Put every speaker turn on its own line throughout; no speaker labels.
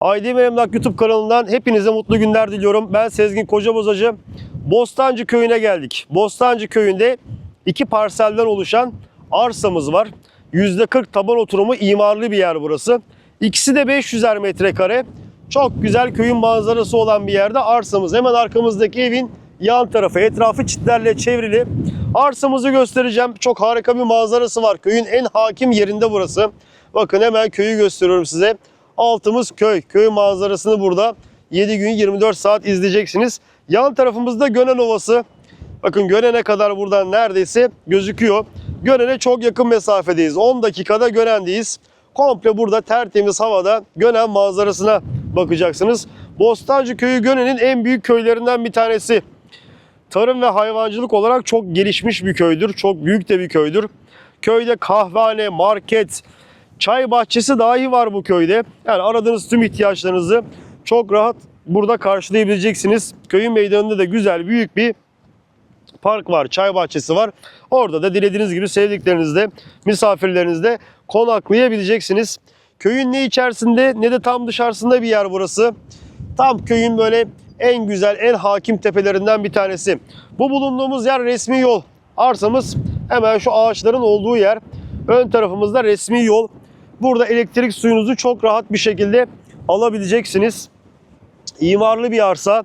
Aydın Emlak YouTube kanalından hepinize mutlu günler diliyorum. Ben Sezgin Kocabozacı. Bostancı köyüne geldik. Bostancı köyünde iki parselden oluşan arsamız var. %40 taban oturumu imarlı bir yer burası. İkisi de 500'er metrekare. Çok güzel köyün manzarası olan bir yerde arsamız. Hemen arkamızdaki evin yan tarafı, etrafı çitlerle çevrili. Arsamızı göstereceğim. Çok harika bir manzarası var. Köyün en hakim yerinde burası. Bakın hemen köyü gösteriyorum size. Altımız köy. Köy manzarasını burada 7 gün 24 saat izleyeceksiniz. Yan tarafımızda Gönen Ovası. Bakın Gönen'e kadar buradan neredeyse gözüküyor. Gönen'e çok yakın mesafedeyiz. 10 dakikada Gönen'deyiz. Komple burada tertemiz havada Gönen manzarasına bakacaksınız. Bostancı Köyü Gönen'in en büyük köylerinden bir tanesi. Tarım ve hayvancılık olarak çok gelişmiş bir köydür. Çok büyük de bir köydür. Köyde kahvehane, market, çay bahçesi dahi var bu köyde. Yani aradığınız tüm ihtiyaçlarınızı çok rahat burada karşılayabileceksiniz. Köyün meydanında da güzel büyük bir park var, çay bahçesi var. Orada da dilediğiniz gibi sevdiklerinizle, misafirlerinizle konaklayabileceksiniz. Köyün ne içerisinde ne de tam dışarısında bir yer burası. Tam köyün böyle en güzel, en hakim tepelerinden bir tanesi. Bu bulunduğumuz yer resmi yol. Arsamız hemen şu ağaçların olduğu yer. Ön tarafımızda resmi yol. Burada elektrik suyunuzu çok rahat bir şekilde alabileceksiniz. İmarlı bir arsa.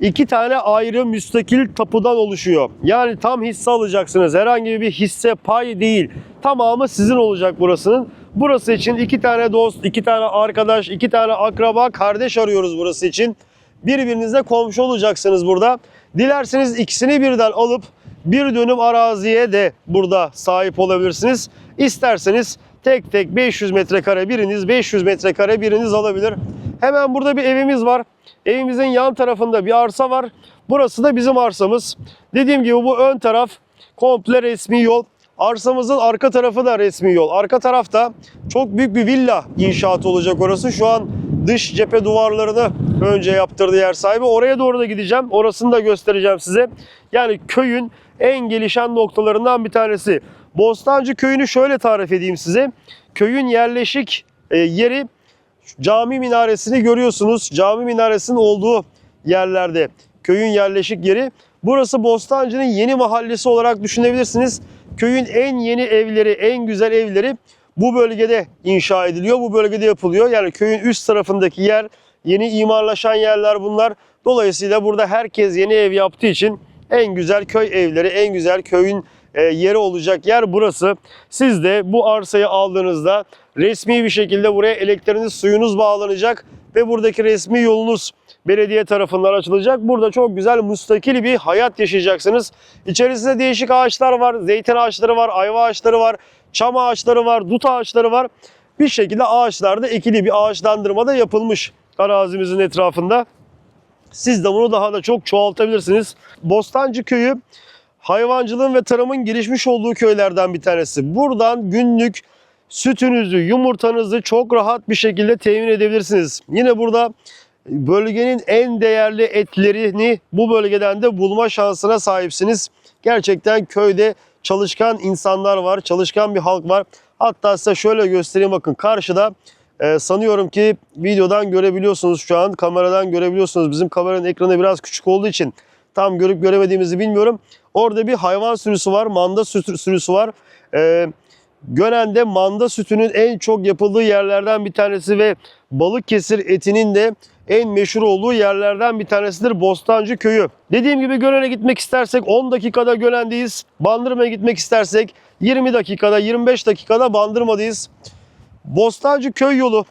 İki tane ayrı müstakil tapudan oluşuyor. Yani tam hisse alacaksınız. Herhangi bir hisse pay değil. Tamamı sizin olacak burasının. Burası için iki tane dost, iki tane arkadaş, iki tane akraba, kardeş arıyoruz burası için. Birbirinizle komşu olacaksınız burada. Dilerseniz ikisini birden alıp bir dönüm araziye de burada sahip olabilirsiniz. İsterseniz tek tek 500 metrekare biriniz, 500 metrekare biriniz alabilir. Hemen burada bir evimiz var. Evimizin yan tarafında bir arsa var. Burası da bizim arsamız. Dediğim gibi bu ön taraf komple resmi yol. Arsamızın arka tarafı da resmi yol. Arka tarafta çok büyük bir villa inşaatı olacak orası. Şu an dış cephe duvarlarını önce yaptırdı yer sahibi. Oraya doğru da gideceğim. Orasını da göstereceğim size. Yani köyün en gelişen noktalarından bir tanesi. Bostancı köyünü şöyle tarif edeyim size. Köyün yerleşik e, yeri cami minaresini görüyorsunuz. Cami minaresinin olduğu yerlerde köyün yerleşik yeri. Burası Bostancı'nın yeni mahallesi olarak düşünebilirsiniz. Köyün en yeni evleri, en güzel evleri bu bölgede inşa ediliyor. Bu bölgede yapılıyor. Yani köyün üst tarafındaki yer, yeni imarlaşan yerler bunlar. Dolayısıyla burada herkes yeni ev yaptığı için en güzel köy evleri, en güzel köyün yeri olacak yer burası. Siz de bu arsayı aldığınızda resmi bir şekilde buraya elektriğiniz, suyunuz bağlanacak ve buradaki resmi yolunuz belediye tarafından açılacak. Burada çok güzel müstakil bir hayat yaşayacaksınız. İçerisinde değişik ağaçlar var. Zeytin ağaçları var, ayva ağaçları var, çam ağaçları var, dut ağaçları var. Bir şekilde ağaçlarda ekili bir ağaçlandırma da yapılmış arazimizin etrafında. Siz de bunu daha da çok çoğaltabilirsiniz. Bostancı köyü hayvancılığın ve tarımın gelişmiş olduğu köylerden bir tanesi. Buradan günlük sütünüzü, yumurtanızı çok rahat bir şekilde temin edebilirsiniz. Yine burada bölgenin en değerli etlerini bu bölgeden de bulma şansına sahipsiniz. Gerçekten köyde çalışkan insanlar var, çalışkan bir halk var. Hatta size şöyle göstereyim bakın karşıda e, sanıyorum ki videodan görebiliyorsunuz şu an kameradan görebiliyorsunuz. Bizim kameranın ekranı biraz küçük olduğu için tam görüp göremediğimizi bilmiyorum. Orada bir hayvan sürüsü var, manda sürü- sürüsü var. E, Gönen'de manda sütünün en çok yapıldığı yerlerden bir tanesi ve Balıkesir etinin de en meşhur olduğu yerlerden bir tanesidir Bostancı Köyü. Dediğim gibi Gönen'e gitmek istersek 10 dakikada Gönen'deyiz. Bandırma'ya gitmek istersek 20 dakikada 25 dakikada Bandırma'dayız. Bostancı Köy yolu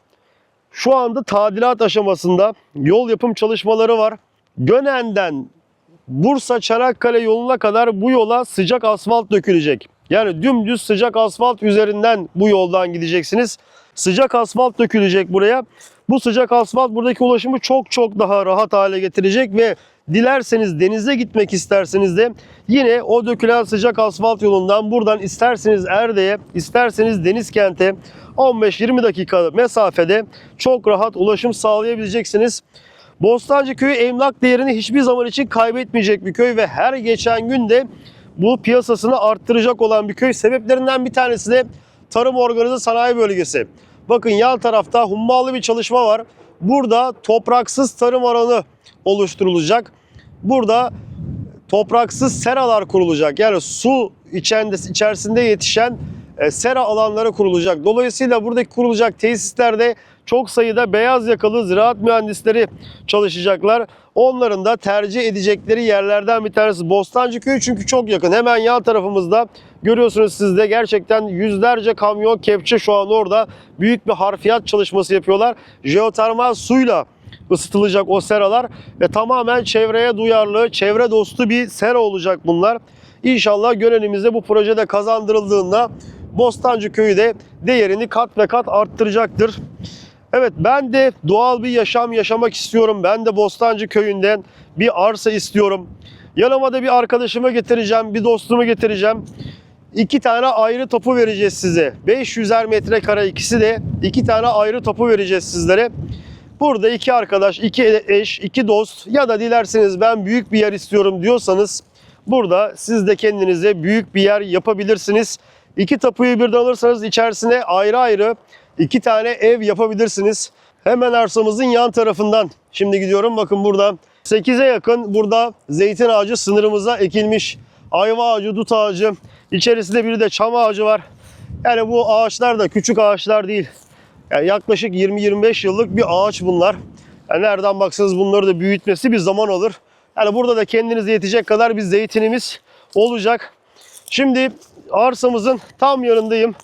şu anda tadilat aşamasında yol yapım çalışmaları var. Gönen'den Bursa Çanakkale yoluna kadar bu yola sıcak asfalt dökülecek. Yani dümdüz sıcak asfalt üzerinden bu yoldan gideceksiniz. Sıcak asfalt dökülecek buraya. Bu sıcak asfalt buradaki ulaşımı çok çok daha rahat hale getirecek ve dilerseniz denize gitmek isterseniz de yine o dökülen sıcak asfalt yolundan buradan isterseniz Erde'ye, isterseniz Denizkent'e 15-20 dakika mesafede çok rahat ulaşım sağlayabileceksiniz. Bostancı köyü emlak değerini hiçbir zaman için kaybetmeyecek bir köy ve her geçen gün de bu piyasasını arttıracak olan bir köy. Sebeplerinden bir tanesi de tarım organize sanayi bölgesi. Bakın yan tarafta hummalı bir çalışma var. Burada topraksız tarım alanı oluşturulacak. Burada topraksız seralar kurulacak. Yani su içerisinde yetişen sera alanları kurulacak. Dolayısıyla buradaki kurulacak tesislerde çok sayıda beyaz yakalı ziraat mühendisleri çalışacaklar. Onların da tercih edecekleri yerlerden bir tanesi Bostancı Köyü çünkü çok yakın. Hemen yan tarafımızda görüyorsunuz siz de gerçekten yüzlerce kamyon kepçe şu an orada büyük bir harfiyat çalışması yapıyorlar. Jeotermal suyla ısıtılacak o seralar ve tamamen çevreye duyarlı, çevre dostu bir sera olacak bunlar. İnşallah gönlümüzde bu projede kazandırıldığında Bostancı Köyü de değerini kat ve kat arttıracaktır. Evet ben de doğal bir yaşam yaşamak istiyorum. Ben de Bostancı Köyü'nden bir arsa istiyorum. Yanıma da bir arkadaşımı getireceğim, bir dostumu getireceğim. İki tane ayrı topu vereceğiz size. 500'er metrekare ikisi de iki tane ayrı topu vereceğiz sizlere. Burada iki arkadaş, iki eş, iki dost ya da dilerseniz ben büyük bir yer istiyorum diyorsanız burada siz de kendinize büyük bir yer yapabilirsiniz. İki tapuyu birden alırsanız içerisine ayrı ayrı iki tane ev yapabilirsiniz. Hemen arsamızın yan tarafından şimdi gidiyorum bakın burada 8'e yakın burada zeytin ağacı sınırımıza ekilmiş. Ayva ağacı, dut ağacı, içerisinde bir de çam ağacı var. Yani bu ağaçlar da küçük ağaçlar değil. Yani yaklaşık 20-25 yıllık bir ağaç bunlar. Yani nereden baksanız bunları da büyütmesi bir zaman alır. Yani burada da kendinize yetecek kadar bir zeytinimiz olacak. Şimdi arsamızın tam yanındayım.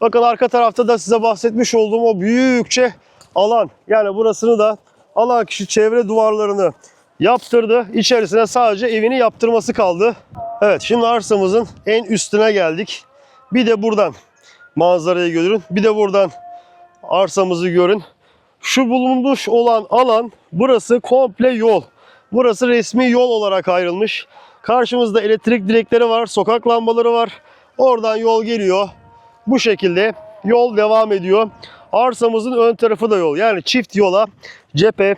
Bakın arka tarafta da size bahsetmiş olduğum o büyükçe alan. Yani burasını da alan kişi çevre duvarlarını yaptırdı. İçerisine sadece evini yaptırması kaldı. Evet şimdi arsamızın en üstüne geldik. Bir de buradan manzarayı görün. Bir de buradan arsamızı görün. Şu bulunmuş olan alan burası komple yol. Burası resmi yol olarak ayrılmış. Karşımızda elektrik direkleri var, sokak lambaları var. Oradan yol geliyor. Bu şekilde yol devam ediyor. Arsamızın ön tarafı da yol. Yani çift yola cephe.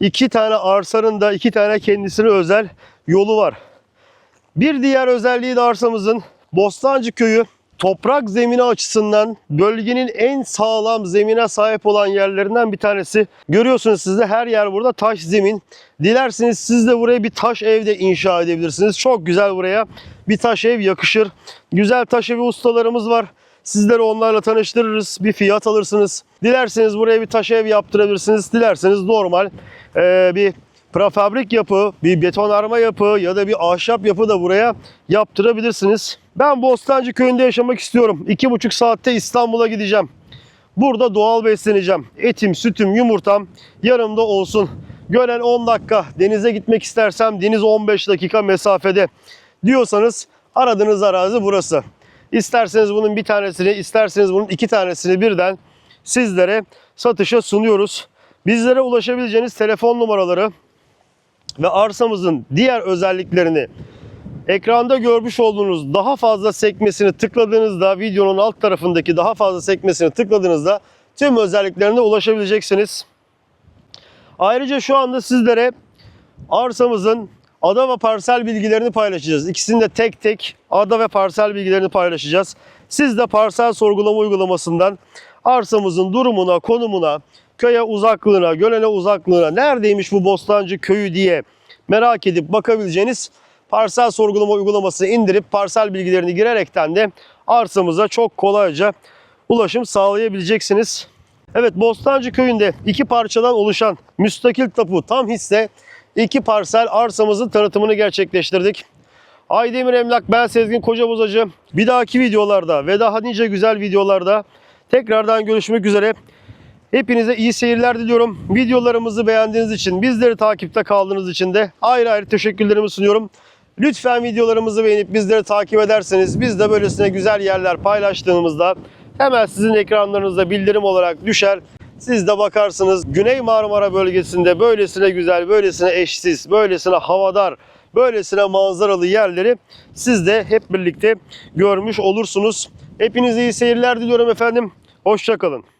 iki tane arsanın da iki tane kendisine özel yolu var. Bir diğer özelliği de arsamızın Bostancı Köyü toprak zemini açısından bölgenin en sağlam zemine sahip olan yerlerinden bir tanesi. Görüyorsunuz siz de her yer burada taş zemin. Dilerseniz siz de buraya bir taş ev de inşa edebilirsiniz. Çok güzel buraya bir taş ev yakışır. Güzel taş evi ustalarımız var. Sizleri onlarla tanıştırırız. Bir fiyat alırsınız. Dilerseniz buraya bir taş ev yaptırabilirsiniz. Dilerseniz normal eee, bir prefabrik yapı, bir betonarme yapı ya da bir ahşap yapı da buraya yaptırabilirsiniz. Ben Bostancı köyünde yaşamak istiyorum. İki buçuk saatte İstanbul'a gideceğim. Burada doğal besleneceğim. Etim, sütüm, yumurtam yanımda olsun. Gören 10 dakika denize gitmek istersem deniz 15 dakika mesafede diyorsanız aradığınız arazi burası. İsterseniz bunun bir tanesini, isterseniz bunun iki tanesini birden sizlere satışa sunuyoruz. Bizlere ulaşabileceğiniz telefon numaraları ve arsamızın diğer özelliklerini ekranda görmüş olduğunuz daha fazla sekmesini tıkladığınızda videonun alt tarafındaki daha fazla sekmesini tıkladığınızda tüm özelliklerine ulaşabileceksiniz. Ayrıca şu anda sizlere arsamızın ada ve parsel bilgilerini paylaşacağız. İkisini de tek tek ada ve parsel bilgilerini paylaşacağız. Siz de parsel sorgulama uygulamasından arsamızın durumuna, konumuna, köye uzaklığına, gölene uzaklığına, neredeymiş bu Bostancı köyü diye merak edip bakabileceğiniz parsel sorgulama uygulamasını indirip parsel bilgilerini girerekten de arsamıza çok kolayca ulaşım sağlayabileceksiniz. Evet Bostancı köyünde iki parçadan oluşan müstakil tapu tam hisse iki parsel arsamızın tanıtımını gerçekleştirdik. Aydemir Emlak ben Sezgin Kocabozacı. Bir dahaki videolarda ve daha nice güzel videolarda tekrardan görüşmek üzere. Hepinize iyi seyirler diliyorum. Videolarımızı beğendiğiniz için, bizleri takipte kaldığınız için de ayrı ayrı teşekkürlerimi sunuyorum. Lütfen videolarımızı beğenip bizleri takip ederseniz biz de böylesine güzel yerler paylaştığımızda hemen sizin ekranlarınızda bildirim olarak düşer. Siz de bakarsınız Güney Marmara bölgesinde böylesine güzel, böylesine eşsiz, böylesine havadar, böylesine manzaralı yerleri siz de hep birlikte görmüş olursunuz. Hepinize iyi seyirler diliyorum efendim. Hoşçakalın.